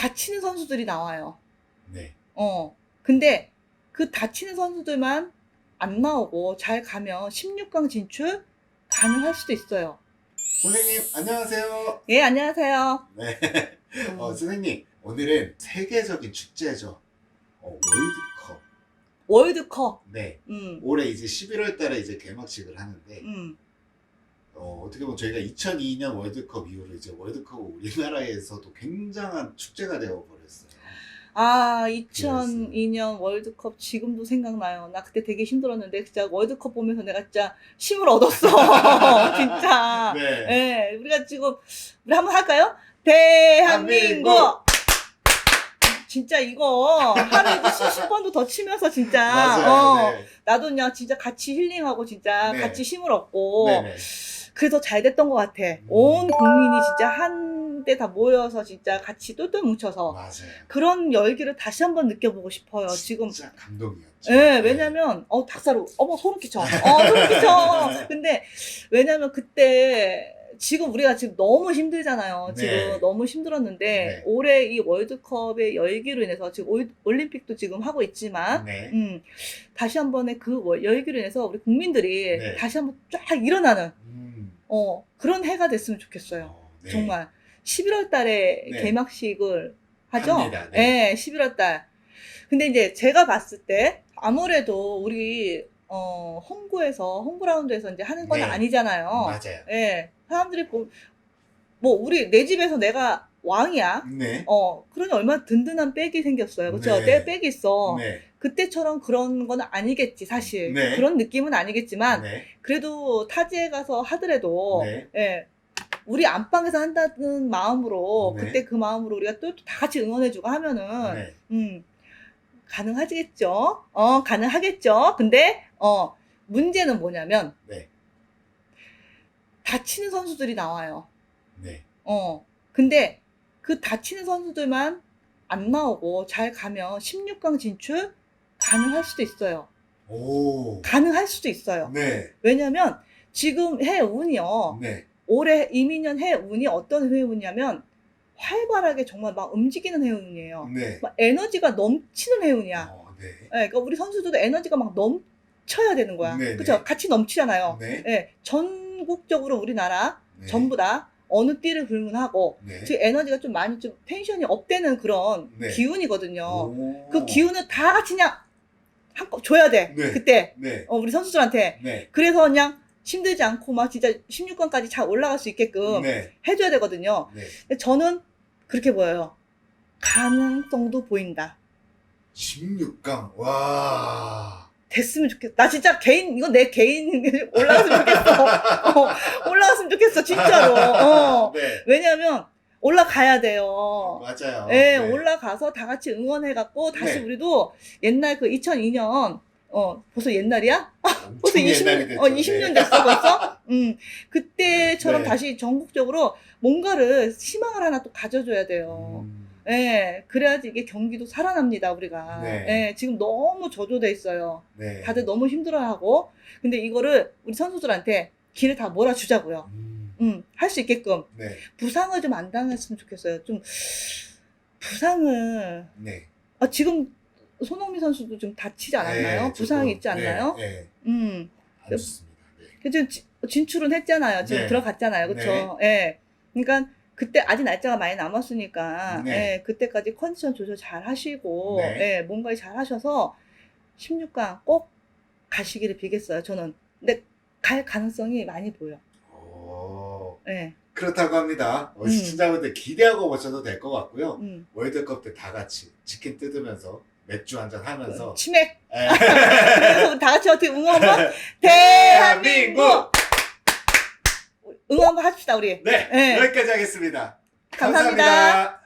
다치는 선수들이 나와요. 네. 어. 근데 그 다치는 선수들만 안 나오고 잘 가면 16강 진출 가능할 수도 있어요. 선생님 안녕하세요. 예, 안녕하세요. 네. 음, 어, 선생님 오늘은 세계적인 축제죠. 어, 월드컵. 월드컵. 네. 음, 올해 이제 11월 달에 이제 개막식을 하는데 음. 어, 어떻게 보면 저희가 2002년 월드컵 이후로 이제 월드컵 우리나라에서도 굉장한 축제가 되어 버렸어요. 아, 2002년 월드컵 지금도 생각나요. 나 그때 되게 힘들었는데 진짜 월드컵 보면서 내가 진짜 힘을 얻었어. 진짜. 네. 예, 우리가 지금 우리 한번 할까요? 대한민국. 대한민국! 진짜 이거 하루에 수십 번도 더 치면서 진짜 맞아요. 어, 네. 나도 그냥 진짜 같이 힐링하고 진짜 네. 같이 힘을 얻고 네 네. 그래서 잘 됐던 것 같아. 음. 온 국민이 진짜 한데 다 모여서 진짜 같이 똘똘 뭉쳐서 맞아요. 그런 열기를 다시 한번 느껴보고 싶어요. 지금 진짜 감동이었죠. 예, 왜냐면, 어, 닭사로, 어머, 소름 끼쳐. 어, 소름 끼쳐. 근데, 왜냐면 그때, 지금 우리가 지금 너무 힘들잖아요. 지금 네. 너무 힘들었는데, 네. 올해 이 월드컵의 열기로 인해서 지금 올- 올림픽도 지금 하고 있지만, 네. 음, 다시 한 번의 그 월- 열기로 인해서 우리 국민들이 네. 다시 한번 쫙 일어나는, 음. 어, 그런 해가 됐으면 좋겠어요. 어, 네. 정말. 11월 달에 네. 개막식을 하죠? 합니다. 네. 네, 11월 달. 근데 이제 제가 봤을 때 아무래도 우리 어, 홈구에서 홈그라운드에서 이제 하는 건 네. 아니잖아요. 맞아요. 예. 사람들이 보, 뭐 우리 내 집에서 내가 왕이야. 네. 어, 그러니 얼마나 든든한 백이 생겼어요. 그렇죠? 네. 내 백이 있어. 네. 그때처럼 그런 건 아니겠지, 사실. 네. 그런 느낌은 아니겠지만 네. 그래도 타지에 가서 하더라도 네. 예. 우리 안방에서 한다는 마음으로 네. 그때 그 마음으로 우리가 또 다 같이 응원해주고 하면은 네. 음 가능하겠죠. 어 가능하겠죠. 근데 어 문제는 뭐냐면 네. 다치는 선수들이 나와요. 네. 어 근데 그 다치는 선수들만 안 나오고 잘 가면 16강 진출 가능할 수도 있어요. 오. 가능할 수도 있어요. 네. 왜냐면 지금 해 운이요. 네. 올해 이민년 해 운이 어떤 해 운이냐면 활발하게 정말 막 움직이는 해 운이에요. 네. 막 에너지가 넘치는 해 운이야. 어, 네. 예, 그러니까 우리 선수들도 에너지가 막 넘쳐야 되는 거야. 네, 그쵸? 네. 같이 넘치잖아요. 네. 예, 전국적으로 우리나라 네. 전부 다 어느 띠를 불문하고 네. 지금 에너지가 좀 많이 좀 텐션이 업되는 그런 네. 기운이거든요. 오. 그 기운을 다 같이 그냥 한껏 줘야 돼. 네. 그때 네. 어, 우리 선수들한테. 네. 그래서 그냥 힘들지 않고 막 진짜 16강까지 잘 올라갈 수 있게끔 네. 해줘야 되거든요. 네. 근데 저는 그렇게 보여요. 가능성도 보인다. 16강. 와. 됐으면 좋겠어. 나 진짜 개인, 이건 내 개인 올라갔으면 좋겠어. 어, 올라갔으면 좋겠어, 진짜로. 어. 네. 왜냐면 올라가야 돼요. 맞아요. 예, 네. 올라가서 다 같이 응원해갖고 다시 네. 우리도 옛날 그 2002년, 어, 벌써 옛날이야? 벌써 엄청 20, 옛날이 됐죠. 어, 20년 됐어, 벌써? 음, 그때처럼 네. 다시 전국적으로 뭔가를 희망을 하나 또 가져줘야 돼요. 음. 예, 그래야지 이게 경기도 살아납니다, 우리가. 네. 예, 지금 너무 저조돼 있어요. 네. 다들 너무 힘들어하고. 근데 이거를 우리 선수들한테 길을 다 몰아주자고요. 음. 음, 할 수 있게끔. 네. 부상을 좀 안 당했으면 좋겠어요. 좀, 부상을, 네. 아, 지금 손흥민 선수도 좀 다치지 않았나요? 네, 부상이 있지 않나요? 네. 네. 음. 안 좋습니다. 네. 지- 진출은 했잖아요. 지금 네. 들어갔잖아요. 그쵸? 예. 그러니까 그때 아직 날짜가 많이 남았으니까, 네. 예, 그때까지 컨디션 조절 잘 하시고, 네. 예, 뭔가 잘 하셔서 16강 꼭 가시기를 빌겠어요. 저는. 근데 갈 가능성이 많이 보여. 오. 예. 그렇다고 합니다. 어, 음. 시청자분들 기대하고 보셔도 될 것 같고요. 음. 월드컵 때 다 같이 치킨 뜯으면서 맥주 한잔 하면서 치맥. 예. 그래서 우리 다 같이 어떻게 응원 한번? 대한민국! 응원 한번 합시다, 우리. 네, 네. 여기까지 하겠습니다. 감사합니다. 감사합니다.